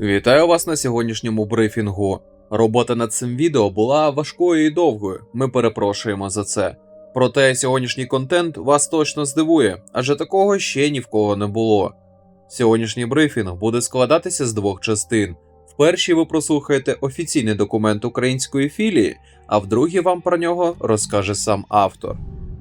Вітаю вас на сьогоднішньому брифінгу. Робота над цим відео була важкою і довгою. Ми перепрошуємо за це. Проте сьогоднішній контент вас точно здивує, адже такого ще ні в кого не було. Сьогоднішній брифінг буде складатися з двох частин. В першій ви прослухаєте офіційний документ української філії, а в другій вам про нього розкаже сам автор.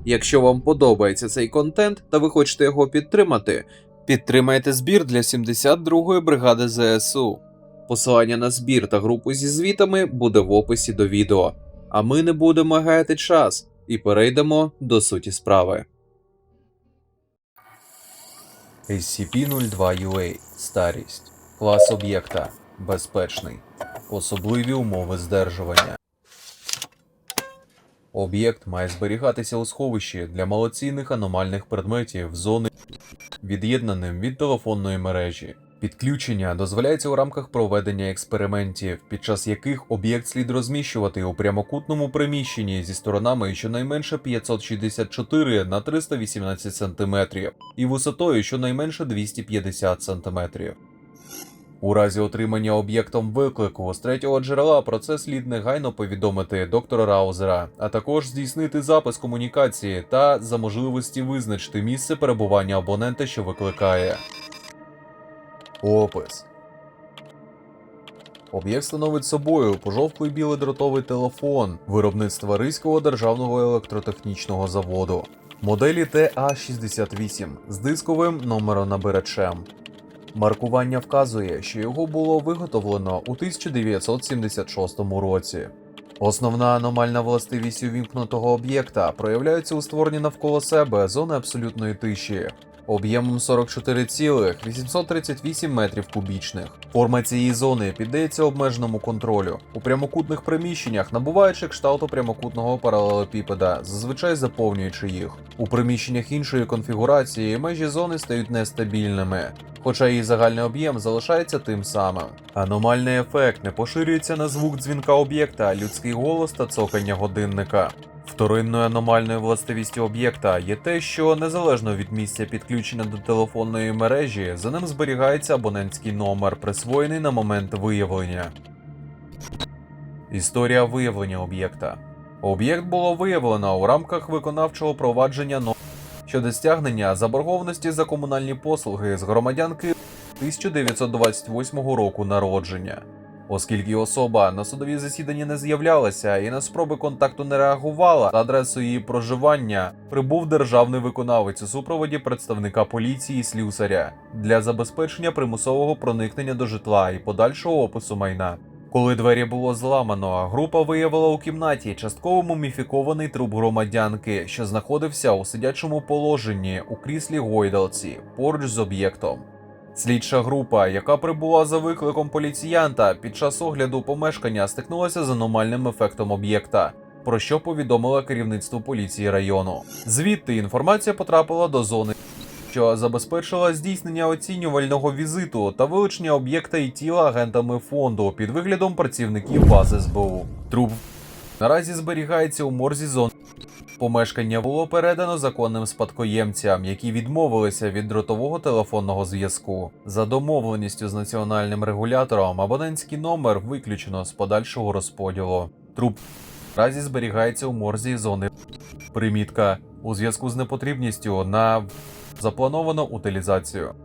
Якщо вам подобається цей контент та ви хочете його підтримати, підтримайте збір для 72-ї бригади ЗСУ. Посилання на збір та групу зі звітами буде в описі до відео. А ми не будемо гаяти час і перейдемо до суті справи. SCP-02UA Старість. Клас об'єкта. Безпечний. Особливі умови здержування. Об'єкт має зберігатися у сховищі для малоцінних аномальних предметів зони, від'єднаним від телефонної мережі. Підключення дозволяється у рамках проведення експериментів, під час яких об'єкт слід розміщувати у прямокутному приміщенні зі сторонами щонайменше 564 на 318 см і висотою щонайменше 250 см. У разі отримання об'єктом виклику з третього джерела про це слід негайно повідомити доктора Раузера, а також здійснити запис комунікації та за можливості визначити місце перебування абонента, що викликає. Опис Об'єкт становить собою пожовклий білий дротовий телефон виробництва Ризького державного електротехнічного заводу. Моделі TA68 з дисковим номеронабирачем. Маркування вказує, що його було виготовлено у 1976 році. Основна аномальна властивість увімкнутого об'єкта проявляється у створенні навколо себе зони абсолютної тиші, об'ємом 44,838 метрів кубічних. Форма цієї зони піддається обмеженому контролю. У прямокутних приміщеннях набуваючи кшталту прямокутного паралелепіпеда, зазвичай заповнюючи їх. У приміщеннях іншої конфігурації межі зони стають нестабільними, хоча її загальний об'єм залишається тим самим. Аномальний ефект не поширюється на звук дзвінка об'єкта, людський голос та цокання годинника. Вторинною аномальною властивістю об'єкта є те, що незалежно від місця підключення до телефонної мережі, за ним зберігається абонентський номер, присвоєний на момент виявлення. Історія виявлення об'єкта. Об'єкт було виявлено у рамках виконавчого провадження но щодо стягнення заборгованості за комунальні послуги з громадянки 1928 року народження. Оскільки особа на судові засідання не з'являлася і на спроби контакту не реагувала, на адресу її проживання прибув державний виконавець у супроводі представника поліції слюсаря для забезпечення примусового проникнення до житла і подальшого опису майна. Коли двері було зламано, група виявила у кімнаті частково муміфікований труп громадянки, що знаходився у сидячому положенні у кріслі гойдалці поруч з об'єктом. Слідча група, яка прибула за викликом поліціянта, під час огляду помешкання стикнулася з аномальним ефектом об'єкта, про що повідомила керівництво поліції району. Звідти інформація потрапила до зони, що забезпечила здійснення оцінювального візиту та вилучення об'єкта і тіла агентами фонду під виглядом працівників бази СБУ. Труп наразі зберігається у морзі зони. Помешкання було передано законним спадкоємцям, які відмовилися від дротового телефонного зв'язку. За домовленістю з національним регулятором абонентський номер виключено з подальшого розподілу. Труп наразі зберігається у морзі зони. Примітка у зв'язку з непотрібністю на заплановано утилізацію.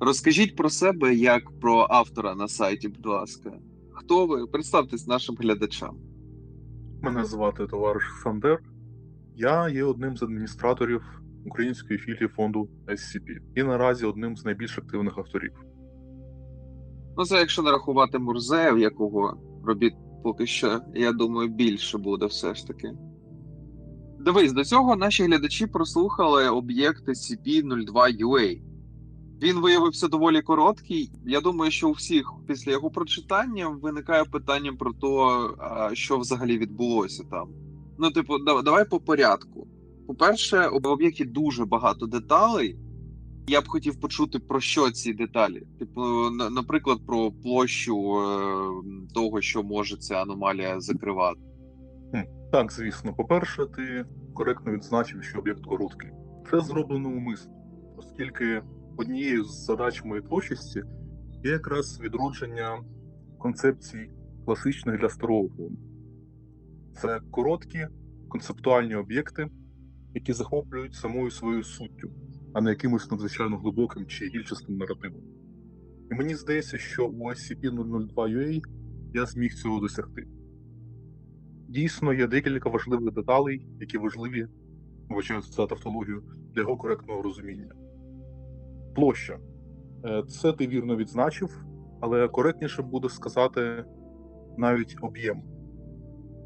Розкажіть про себе як про автора на сайті, будь ласка. Хто ви? Представтесь нашим глядачам. Мене звати товариш Сандер. Я є одним з адміністраторів української філії фонду SCP і наразі одним з найбільш активних авторів. Ну, це якщо не рахувати Мурзея, в якого робіт поки що, я думаю, більше буде все ж таки. Дивись, до цього наші глядачі прослухали об'єкт SCP-02UA. Він виявився доволі короткий. Я думаю, що у всіх після його прочитання виникає питання про те, що взагалі відбулося там. Ну, типу, давай по порядку. По-перше, об об'єкті дуже багато деталей. Я б хотів почути про що ці деталі. Типу, наприклад, про площу е, того, що може ця аномалія закривати. Так, звісно, по-перше, ти коректно відзначив, що об'єкт короткий. Це зроблено умисно, оскільки однією з задач моєї творчості є якраз відродження концепцій класичних для старого фонду. Це короткі концептуальні об'єкти, які захоплюють самою своєю суттю, а не якимось надзвичайно глибоким чи гільчастим наративом. І мені здається, що у SCP-002UA я зміг цього досягти. Дійсно, є декілька важливих деталей, які важливі, вибачаю за тавтологію, для його коректного розуміння. Площа. Е, Це ти вірно відзначив, але коректніше буде сказати навіть об'єм.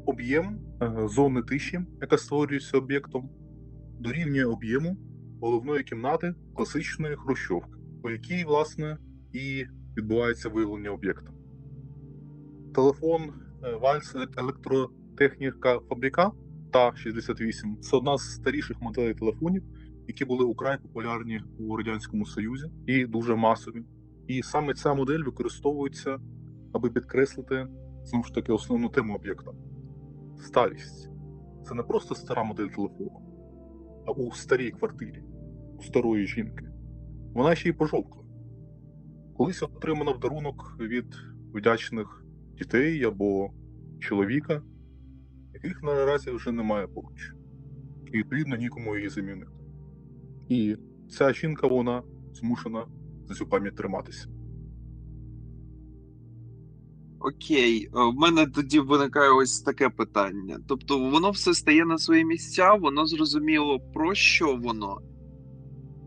Об'єм е, зони тиші, яка створюється об'єктом, дорівнює об'єму головної кімнати класичної хрущовки, по якій, власне, і відбувається виявлення об'єкта. Телефон е, Вальс електротехніка фабрика та 68 це одна з старіших моделей телефонів, які були украй популярні у радянському Союзі і дуже масові. І саме ця модель використовується, аби підкреслити знову ж таки основну тему об'єкта. Старість це не просто стара модель телефону, а у старій квартирі, у старої жінки. Вона ще й пожовкла. Колись отримана в дарунок від вдячних дітей або чоловіка, яких наразі вже немає поруч, і відповідно нікому її замінити. І ця жінка вона змушена за цю пам'ять триматися. Окей, е, в мене тоді виникає ось таке питання. Тобто, воно все стає на свої місця, воно зрозуміло, про що воно.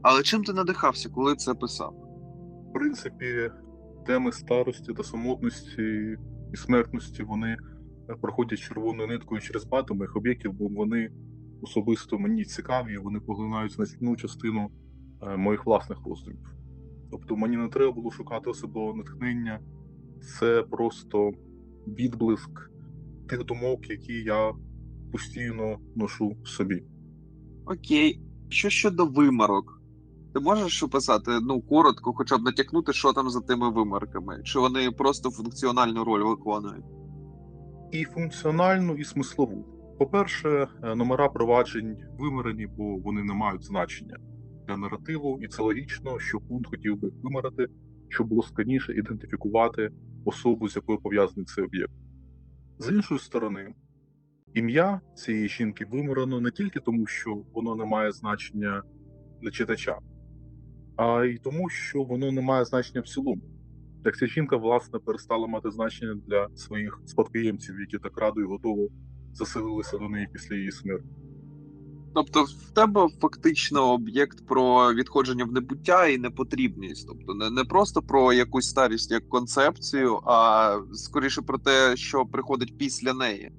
Але чим ти надихався, коли це писав? В принципі, теми старості та самотності і смертності вони проходять червоною ниткою через багато моїх об'єктів, бо вони особисто мені цікаві, вони поглинають значну частину е, моїх власних роздумів. Тобто мені не треба було шукати особливого натхнення, це просто відблиск тих думок, які я постійно ношу в собі. Окей, що щодо вимарок? Ти можеш описати, ну, коротко, хоча б натякнути, що там за тими вимарками? Чи вони просто функціональну роль виконують? І функціональну, і смислову. По-перше, е, номера проваджень вимирені, бо вони не мають значення для наративу, і це логічно, що фонд хотів би вимирати, щоб було складніше ідентифікувати особу, з якою пов'язаний цей об'єкт. З іншої сторони, ім'я цієї жінки вимирено не тільки тому, що воно не має значення для читача, а й тому, що воно не має значення в цілому. Як власне, перестала мати значення для своїх спадкоємців, які так радо і готово заселилися до неї після її смерті. Тобто, в тебе фактично об'єкт про відходження в небуття і непотрібність. Тобто, не, не просто про якусь старість як концепцію, а скоріше про те, що приходить після неї.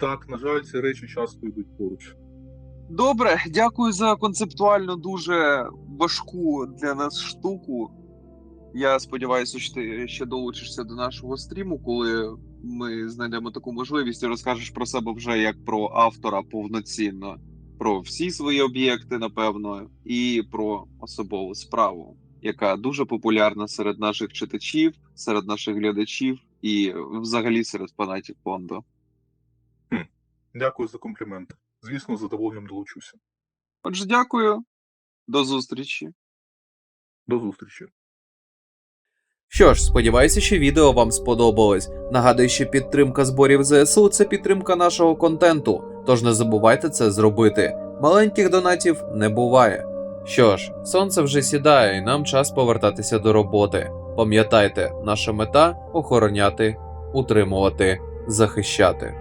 Так, на жаль, ці речі часто йдуть поруч. Добре, дякую за концептуально дуже важку для нас штуку. Я сподіваюся, що ти ще долучишся до нашого стріму, коли ми знайдемо таку можливість і розкажеш про себе вже як про автора повноцінно, про всі свої об'єкти, напевно, і про особову справу, яка дуже популярна серед наших читачів, серед наших глядачів і взагалі серед фанатів фонду. Дякую за комплімент. Звісно, з задоволенням долучуся. Отже, дякую, до зустрічі. До зустрічі. Що ж, сподіваюся, що відео вам сподобалось. Нагадую, що підтримка зборів ЗСУ це підтримка нашого контенту, тож не забувайте це зробити. Маленьких донатів не буває. Що ж, сонце вже сідає, і нам час повертатися до роботи. Пам'ятайте, наша мета охороняти, утримувати, захищати.